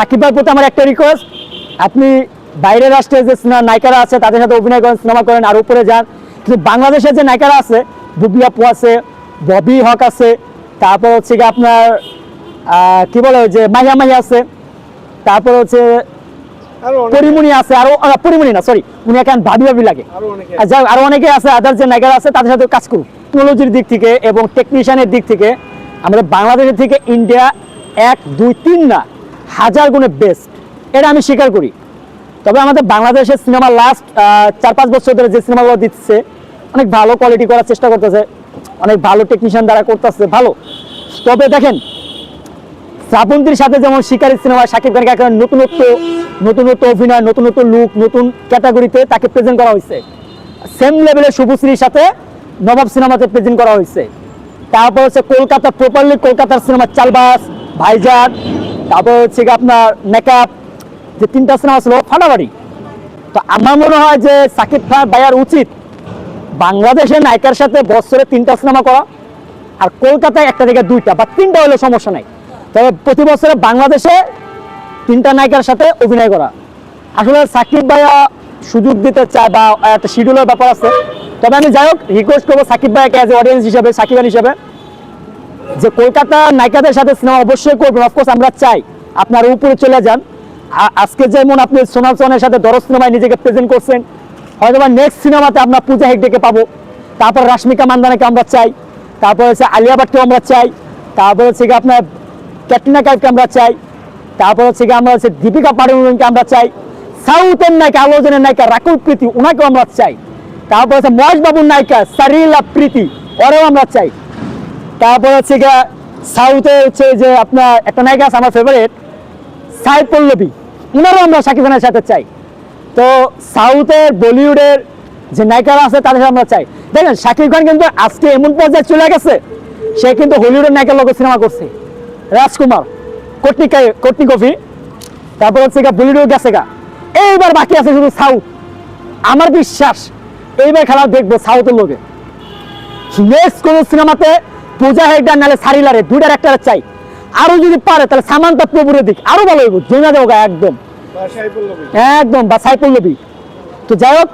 সাকিব ভাইয়ের প্রতি আমার একটা রিকোয়েস্ট আপনি বাইরের রাষ্ট্রের যে নায়িকারা আছে তাদের সাথে অভিনয় করেন সিনেমা করেন আর উপরে যান। কিন্তু বাংলাদেশের যে নায়িকারা আছে বুবলি আপু আছে ববি হক আছে তারপর হচ্ছে কি আপনার কি বলে যে মাহিয়া মাহি আছে তারপর হচ্ছে পরিমণি আছে আরও পরিমণি না সরি উনি এখন ভাবি ভাবি লাগে। যাই আরও অনেকে আছে আদার যে নায়িকারা আছে তাদের সাথে কাজ করুক। টেকনোলজির দিক থেকে এবং টেকনিশিয়ানের দিক থেকে আমাদের বাংলাদেশের থেকে ইন্ডিয়া এক দুই তিন না হাজার গুণে বেস্ট এটা আমি স্বীকার করি। তবে আমাদের বাংলাদেশের সিনেমা লাস্ট চার পাঁচ বছর ধরে যে সিনেমাগুলো দিচ্ছে, অনেক ভালো কোয়ালিটি করার চেষ্টা করতেছে, অনেক ভালো টেকনিশিয়ান দ্বারা করতেছে, ভালো। তবে দেখেন শ্রাবন্তীর সাথে যেমন শিকারি সিনেমা শাকিব খানকে একটা নতুনত্ব নতুনত্ব অভিনয়, নতুনত্ব লুক নতুন ক্যাটাগরিতে তাকে প্রেজেন্ট করা হয়েছে। সেম লেভেলের শুভশ্রীর সাথে নবাব সিনেমাতে প্রেজেন্ট করা হয়েছে। তারপর হচ্ছে কলকাতা প্রপারলি কলকাতার সিনেমা চালবাস, ভাইজান তারপর হচ্ছে আপনার মেকআপ যে তিনটা সিনেমা ছিল, ফাটাফাটি। তো আমার মনে হয় যে সাকিব খান ভাইয়ার উচিত বাংলাদেশের নায়িকার সাথে বছরে তিনটা সিনেমা করা আর কলকাতায় একটা থেকে দুইটা, বা তিনটা হলে সমস্যা নাই। তবে প্রতি বছরে বাংলাদেশে তিনটা নায়িকার সাথে অভিনয় করা। আসলে সাকিব ভাইয়া সুযোগ দিতে চায় বা একটা শিডিউলের ব্যাপার আছে। তবে আমি যাই হোক রিকোয়েস্ট করব সাকিব ভাইয়াকে অ্যাজ অডিয়েন্স হিসাবে, সাকিব খান হিসেবে। যে কলকাতা নায়িকাদের সাথে সিনেমা অবশ্যই করবেন। অফকোর্স আমরা চাই আপনার উপরে চলে যান। আজকে যেমন আপনি সোনাল চৌহানের সাথে দরজ সিনেমায় নিজেকে প্রেজেন্ট করছেন হয়তো বা নেক্সট সিনেমাতে আমরা পূজা হেগডেকে পাবো। তারপর রাশ্মিকা মান্দানাকে আমরা চাই। তারপর হচ্ছে আলিয়া ভাটকে আমরা চাই। তারপর হচ্ছে কি আপনার ক্যাটরিনা কাইফকে আমরা চাই। তারপর হচ্ছে কি আমরা হচ্ছে দীপিকা পাড়ুয়ানকে আমরা চাই। সাউথের নায়িকা, আলোচনের নায়িকা রাকুল প্রীতি ওনাকেও আমরা চাই। তারপর হচ্ছে মহেশ বাবুর নায়িকা সারিলা প্রীতি, ওরেও আমরা চাই। তারপর হচ্ছে গিয়া সাউথে হচ্ছে যে আপনার একটা নায়িকা আছে আমার ফেভারিট সাই পল্লবী। ওনারও আমরা শাকিব খানের সাথে চাই। তো সাউথের বলিউডের যে নায়িকারা আছে তাদের আমরা চাই। দেখেন শাকিব খান কিন্তু আজকে এমন পর্যায়ে চলে গেছে, সে কিন্তু হলিউডের নায়িকার লোক সিনেমা করছে। রাজকুমার, কটনি কটনি কফি, তারপর হচ্ছে গা বলিউড গেছে গা। এইবার বাকি আছে শুধু সাউথ আমার বিশ্বাস, এইবার খেলা দেখব সাউথের লোকে নেক্সট কোন সিনেমাতে পূজা নাহলে সারি সারিলারে দুইটার একটা চাই। আরও যদি পারে তাহলে সামান্তা প্রভুরের দিক। আরও ভালো হইব জেনা দেওয়া একদম। একদম বা সাইপল্লবী তো যাই হোক